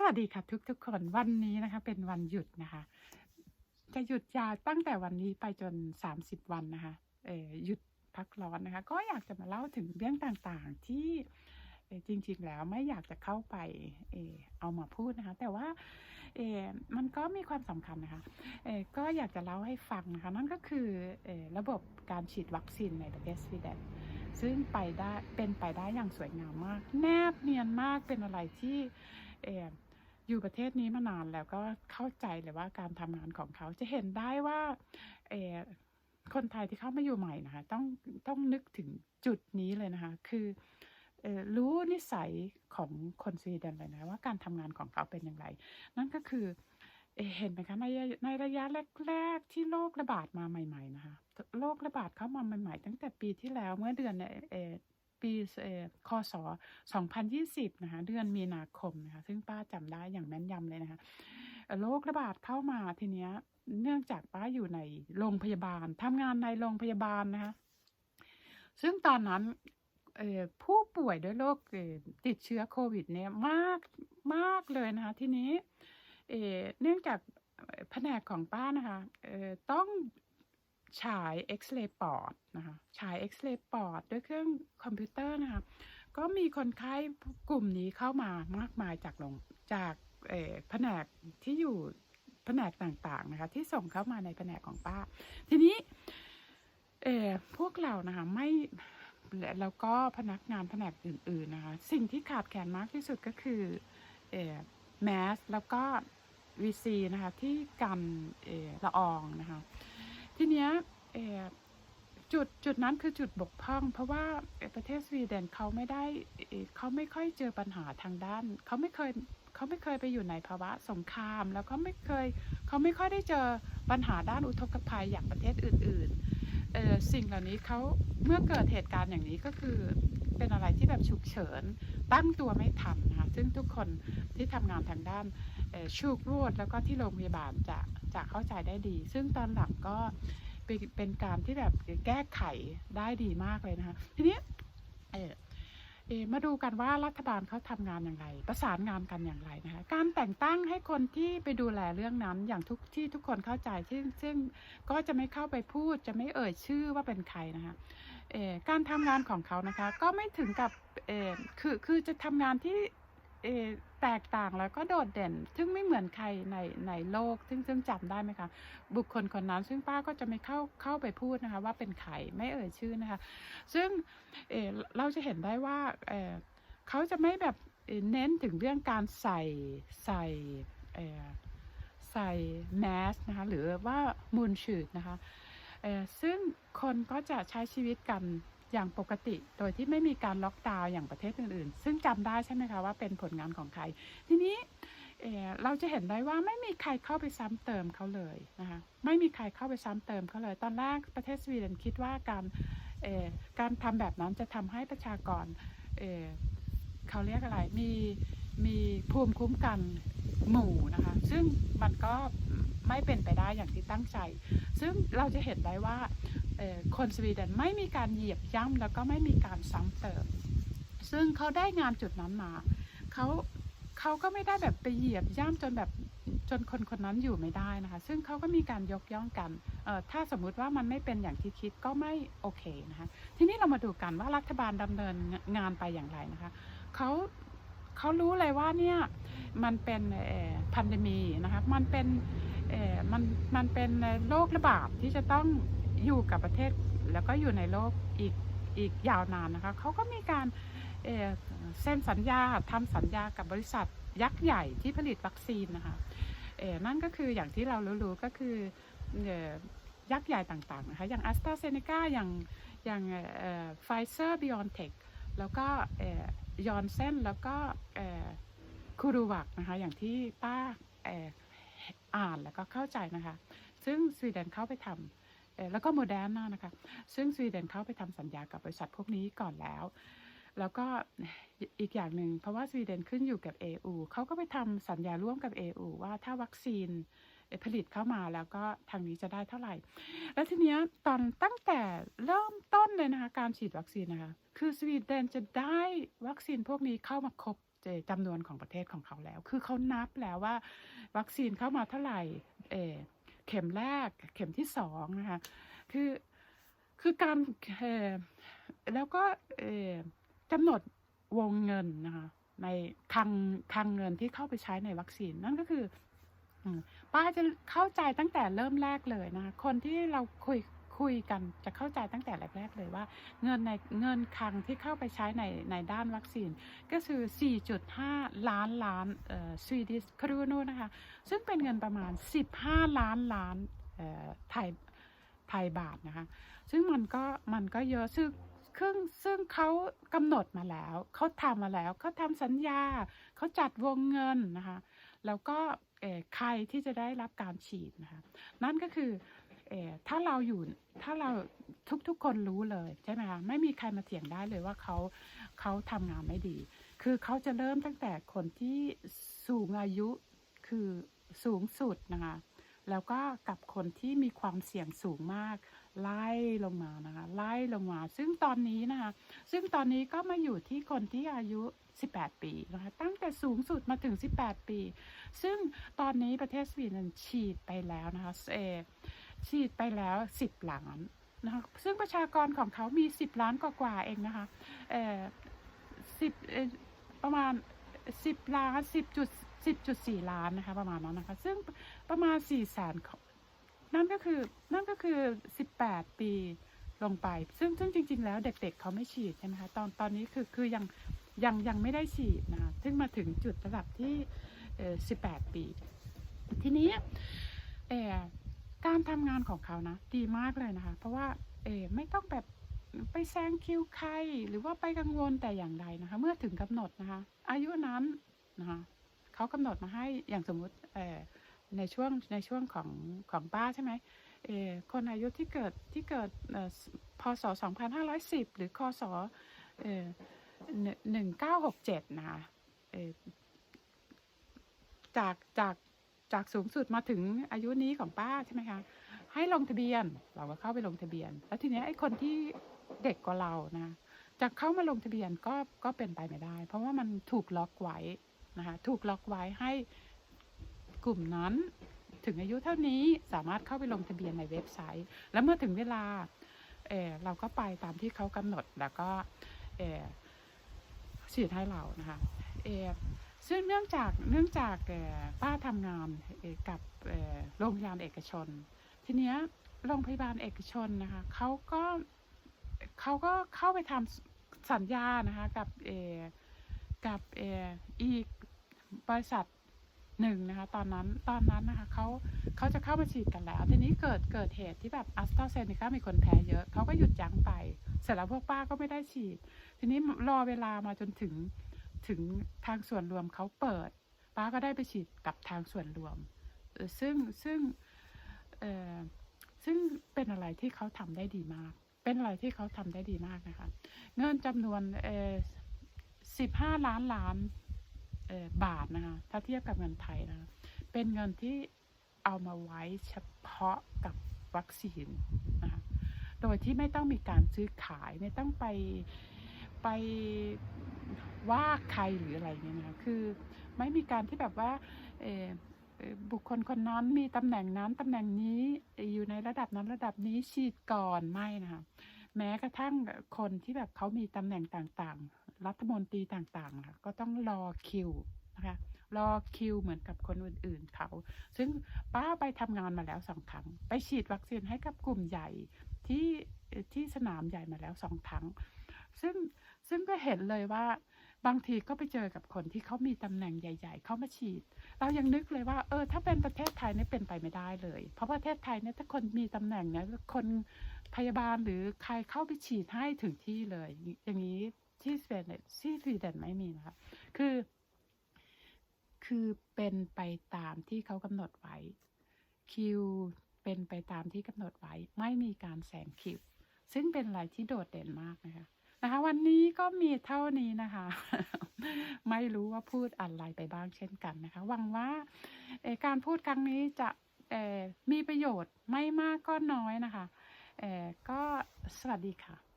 สวัสดีค่ะทุกทุกๆคนวันนี้นะคะ เป็นวันหยุดนะคะ จะหยุดยาวตั้งแต่วันนี้ไปจน 30 วันนะคะเออหยุดพักร้อนนะคะ ก็อยากจะมาเล่าถึงเรื่องต่างๆที่จริงๆแล้วไม่อยากจะเข้าไปเออเอามาพูดนะคะ แต่ว่าเออมันก็มีความสำคัญนะคะเออก็อยากจะเล่าให้ฟังนะคะนั่นก็คือเออระบบการฉีดวัคซีนในประเทศสวีเดนซึ่งไปได้เป็นไปได้อย่างสวยงามมาก แนบเนียนมากเป็นอะไรที่เออ อยู่ประเทศนี้มานานแล้วก็เข้าใจเลยว่าการทำงานของเขาจะเห็นได้ว่าเออคนไทยที่เข้ามาอยู่ใหม่นะคะ ต้องต้องนึกถึงจุดนี้เลยนะคะ คือรู้นิสัยของคนสวีเดนเลยนะว่าการทำงานของเขาเป็นอย่างไร นั่นก็คือเอเห็นไหมคะในในระยะแรก ๆ ที่โรคระบาดมาใหม่ ๆ นะคะโรคระบาดเข้ามาใหม่ ๆ ตั้งแต่ปีที่แล้วเมื่อเดือนเอ่อเอ่อ ปีเอ่อคศ2020นะคะเดือนมีนาคมนะคะซึ่งป้าจำได้อย่างแม่นยำเลยนะคะโรคระบาดเข้ามาทีเนี้ยเนื่องจากป้าอยู่ในโรงพยาบาลทำงานในโรงพยาบาลนะคะซึ่งตอนนั้นผู้ป่วยด้วยโรคติดเชื้อโควิดเนี่ยมากมากเลยนะคะทีนี้เนื่องจากแผนกของป้านะคะต้อง ฉายเอ็กซเรย์ปอดนะคะฉายเอ็กซเรย์ปอดด้วยเครื่องคอมพิวเตอร์นะคะก็มีคนไข้กลุ่มนี้เข้ามามากมายจากโรงจากแผนกที่อยู่แผนกต่างๆนะคะที่ส่งเข้ามาในแผนกของป้า ทีนี้เออพวกเรานะคะไม่และแล้วก็พนักงานแผนกอื่น ๆนะคะสิ่งที่ขาดแคลนมากที่สุดก็คือเออแมสแล้วก็วีซีนะคะที่กันเออละอองนะคะ ทีเนี้ยจุดจุดนั้นคือจุดบกพร่อง เพราะว่าประเทศสวีเดนเขาไม่ได้เขาไม่ค่อยเจอปัญหาทางด้านเขาไม่เคยเขาไม่เคยไปอยู่ในภาวะสงคราม แล้วเขาไม่เคยเขาไม่ค่อยได้เจอปัญหาด้านอุทกภัยอย่างประเทศอื่นๆสิ่งเหล่านี้เขาเมื่อเกิดเหตุการณ์อย่างนี้ก็คือ เป็นอะไรที่แบบฉุกเฉิน ตั้งตัวไม่ทันนะคะซึ่งทุกคนที่ทำงานทางด้านชูกรวด แล้วก็ที่โรงพยาบาลจะจะเข้าใจได้ดี ซึ่งตอนหลังก็เป็นเป็นการที่แบบแก้ไขได้ดีมากเลยนะคะทีนี้เออมาดูกันว่ารัฐบาลเขาทำงานอย่างไร ประสานงานกันอย่างไรนะคะการแต่งตั้งให้คนที่ไปดูแลเรื่องนั้นอย่างทุกที่ทุกคนเข้าใจซึ่งซึ่งก็จะไม่เข้าไปพูดจะไม่เอ่ยชื่อว่าเป็นใครนะคะ การทำงานของเขานะคะ ก็ไม่ถึงกับคือคือจะทำงานที่แตกต่างแล้วก็โดดเด่น ซึ่งไม่เหมือนใครในในโลก ซึ่งซึ่งจำได้ไหมคะ บุคคลคนนั้น ซึ่งป้าก็จะไม่เข้าเข้าไปพูดนะคะ ว่าเป็นใครไม่เอ่ยชื่อนะคะ ซึ่งเเราจะเห็นได้ว่าเเขาจะไม่แบบเน้นถึงเรื่องการใส่ใส่ใส่แมสนะคะ หรือว่ามูลชืดนะคะ ซึ่งคนก็จะใช้ชีวิตกันอย่างปกติ โดยที่ไม่มีการล็อกดาวน์อย่างประเทศอื่น ๆ ซึ่งจำได้ใช่ไหมคะว่าเป็นผลงานของใคร ทีนี้เเราจะเห็นได้ว่าไม่มีใครเข้าไปซ้ำเติมเขาเลยนะคะไม่มีใครเข้าไปซ้ำเติมเขาเลย ตอนแรกประเทศสวีเดนคิดว่าการการทำแบบนั้นจะทำให้ประชากรเเขาเรียกอะไรมี มีภูมิคุ้มกันหมู่นะคะ ซึ่งมันก็ไม่เป็นไปได้อย่างที่ตั้งใจ ซึ่งเราจะเห็นได้ว่าคนสวีเดนไม่มีการเหยียบย่ำแล้วก็ไม่มีการซ้ำเติม ซึ่งเขาได้งานจุดนั้นมาเขาเขาก็ไม่ได้แบบไปเหยียบย่ำจนแบบจนคนคนนั้นอยู่ไม่ได้นะคะ ซึ่งเขาก็มีการยกย่องกัน ถ้าสมมุติว่ามันไม่เป็นอย่างที่คิดก็ไม่โอเคนะคะ ทีนี้เรามาดูกันว่ารัฐบาลดำเนินงานไปอย่างไรนะคะ เขา เขารู้เลยว่าเนี่ยมันเป็นพันธมีนะคะมันเป็นมันมันเป็นโรคระบาดที่จะต้องอยู่กับประเทศแล้วก็อยู่ในโลกอีกอีกยาวนานนะคะเขาก็มีการเซ็นสัญญาทำสัญญากับบริษัทยักษ์ใหญ่ที่ผลิตวัคซีนนะคะเอ่นั่นก็คืออย่างที่เรารู้ๆก็คือยักษ์ใหญ่ต่างๆนะคะอย่าง a s t r a z เซ e c a อย่างอย่างไฟเซอร์บิออนเทคแล้วก็ ยอนเซนแล้วก็คูรูวักนะคะ อย่างที่ป้าอ่ออ่านแล้วก็เข้าใจนะคะ ซึ่งสวีเดนเข้าไปทำแล้วก็โมเดร์นานะคะ ซึ่งสวีเดนเข้าไปทำสัญญากับบริษัทพวกนี้ก่อนแล้ว แล้วก็อีกอย่างหนึ่งเพราะว่าสวีเดนขึ้นอยู่กับ EU เขาก็ไปทำสัญญาร่วมกับ EU ว่าถ้าวัคซีน ผลิตเข้ามาแล้วก็ทางนี้จะได้เท่าไหร่ แล้วทีเนี้ยตอนตั้งแต่เริ่มต้นเลยนะคะการฉีดวัคซีนนะคะคือสวีเดนจะได้วัคซีนพวกนี้เข้ามาครบจำนวนของประเทศของเขาแล้ว คือเขานับแล้วว่า วัคซีนเข้ามาเท่าไหร่เอเข็มแรกเข็มที่สองนะคะคือคือการแล้วก็กำหนดวงเงินนะคะในคลังคลังเงินที่เข้าไปใช้ในวัคซีนนั่นก็คือ ป้าจะเข้าใจตั้งแต่เริ่มแรกเลยนะคะคนที่เราคุยคุยกันจะเข้าใจตั้งแต่แรกๆเลยว่า เงินในเงินคลังที่เข้าไปใช้ในในด้านวัคซีน ก็คือ 4.5 ล้านล้านสวีดิชครูโนนะคะ ซึ่งเป็นเงินประมาณ 15 ล้านล้านไทยไทยบาทนะคะ ซึ่งมันก็มันก็เยอะซึ่งครึ่งซึ่งเขากำหนดมาแล้ว เขาทำมาแล้ว เขาทำสัญญา เขาจัดวงเงินนะคะ แล้วก็ ใครที่จะได้รับการฉีดนะคะนั่นก็คืออถ้าเราอยู่ถ้าเราทุกๆคนรู้เลยใช่ไหมคะไม่มีใครมาเถียงได้เลยว่าเขาเขาทำงานไม่ดี คือเขาจะเริ่มตั้งแต่คนที่สูงอายุคือสูงสุดนะคะแล้วก็กับคนที่มีความเสี่ยงสูงมาก ไล่ลงมานะคะ ไล่ลงมา ซึ่งตอนนี้นะคะ ซึ่งตอนนี้ก็มาอยู่ที่คนที่อายุ 18 ปีนะคะ ตั้งแต่สูงสุดมาถึง 18 ปี ซึ่งตอนนี้ประเทศสวีเดนฉีดไปแล้วนะคะเอฉีดไปแล้ว 10 ล้านนะคะซึ่งประชากรของเขามี 10 ล้านกว่าๆเองนะคะเออสิบประมาณ 10 ล้าน 10.10.4 ล้านนะคะ ประมาณนั้นนะคะ ซึ่งประมาณ4แสน นั่นก็คือนั่นก็คือ 18 ปีลงไป ซึ่งซึ่งจริง ๆ แล้วเด็กๆเขาไม่ฉีดใช่ไหมคะตอนตอนนี้คือคือยังยังยังไม่ได้ฉีดนะซึ่งมาถึงจุดระดับที่ 18 ปี ทีนี้เอ่อการทำงานของเขานะ ดีมากเลยนะคะ เพราะว่าเออไม่ต้องแบบไปแซงคิวใคร หรือว่าไปกังวลแต่อย่างใดนะคะ เมื่อถึงกำหนดนะคะ อายุนั้นนะคะเขากำหนดมาให้อย่างสมมุติเอ ในช่วงในช่วงของของป้าใช่ไหมเออคนอายุที่เกิดที่เกิดเอ่อพศ 2510 หรือคศเออหนึ่งเก้าหกเจ็ดนะคะเออจากจากจากสูงสุดมาถึงอายุนี้ของป้าใช่ไหมคะ ให้ลงทะเบียนเราก็เข้าไปลงทะเบียน แล้วทีนี้ไอ้คนที่เด็กกว่าเรานะจะเข้ามาลงทะเบียนก็ก็เป็นไปไม่ได้ เพราะว่ามันถูกล็อกไว้นะคะถูกล็อกไว้ให้ ลุ่มนั้น ถึงอายุเท่านี้สามารถเข้าไปลงทะเบียนในเว็บไซต์ แล้วเมื่อถึงเวลาเออเราก็ไปตามที่เขากำหนดแล้วก็เออฉีดให้เรานะคะเออซึ่งเนื่องจากเนื่องจากป้าทำงานกับโรงพยาบาลเอกชน ทีเนี้ยโรงพยาบาลเอกชนนะคะเขาก็เขาก็เข้าไปทำสัญญานะคะกับเอกับเออีกบริษัท หนึ่งนะคะตอนนั้นตอนนั้นนะคะเขาเขาจะเข้ามาฉีดกันแล้ว ทีนี้เกิดเกิดเหตุที่แบบอัสตราเซเนกามีคนแพ้เยอะเขาก็หยุดยั้งไป เสร็จแล้วพวกป้าก็ไม่ได้ฉีด ทีนี้รอเวลามาจนถึงถึงทางส่วนรวมเขาเปิด ป้าก็ได้ไปฉีดกับทางส่วนรวม ซึ่งซึ่งเออซึ่งเป็นอะไรที่เขาทำได้ดีมาก เป็นอะไรที่เขาทำได้ดีมากนะคะ เงินจำนวนเออสิบห้าล้านล้าน บาทนะคะ ถ้าเทียบกับเงินไทยนะคะเป็นเงินที่เอามาไว้เฉพาะกับวัคซีนนะคะ โดยที่ไม่ต้องมีการซื้อขายไม่ต้องไปไปว่าใครหรืออะไรเนี่ยนะคะ คือไม่มีการที่แบบว่าบุคคลคนนั้นมีตำแหน่งนั้นตำแหน่งนี้อยู่ในระดับนั้นระดับนี้ฉีดก่อนไม่นะคะ แม้กระทั่งคนที่แบบเขามีตำแหน่งต่างๆ รัฐมนตรีต่างๆนะคะก็ต้องรอคิวนะคะ รอคิวเหมือนกับคนอื่นๆเขา ซึ่งป้าไปทำงานมาแล้วสองครั้ง ไปฉีดวัคซีนให้กับกลุ่มใหญ่ที่ที่สนามใหญ่มาแล้วสองครั้ง ซึ่งซึ่งก็เห็นเลยว่าบางทีก็ไปเจอกับคนที่เขามีตำแหน่งใหญ่ ๆ เขามาฉีด เรายังนึกเลยว่าเออถ้าเป็นประเทศไทยเนี่ยเป็นไปไม่ได้เลย เพราะประเทศไทยเนี่ยถ้าคนมีตำแหน่งเนี่ยคนพยาบาลหรือใครเข้าไปฉีดให้ถึงที่เลย อย่างนี้ ที่สเดนที่สวีเดนไม่มีนะคะ คือ คือเป็นไปตามที่เขากำหนดไว้ คิวเป็นไปตามที่กำหนดไว้ ไม่มีการแซงคิว ซึ่งเป็นอะไรที่โดดเด่นมากนะคะนะคะ วันนี้ก็มีเท่านี้นะคะ ไม่รู้ว่าพูดอะไรไปบ้างเช่นกันนะคะ หวังว่าการพูดครั้งนี้จะมีประโยชน์ไม่มากก็น้อยนะคะก็สวัสดีค่ะ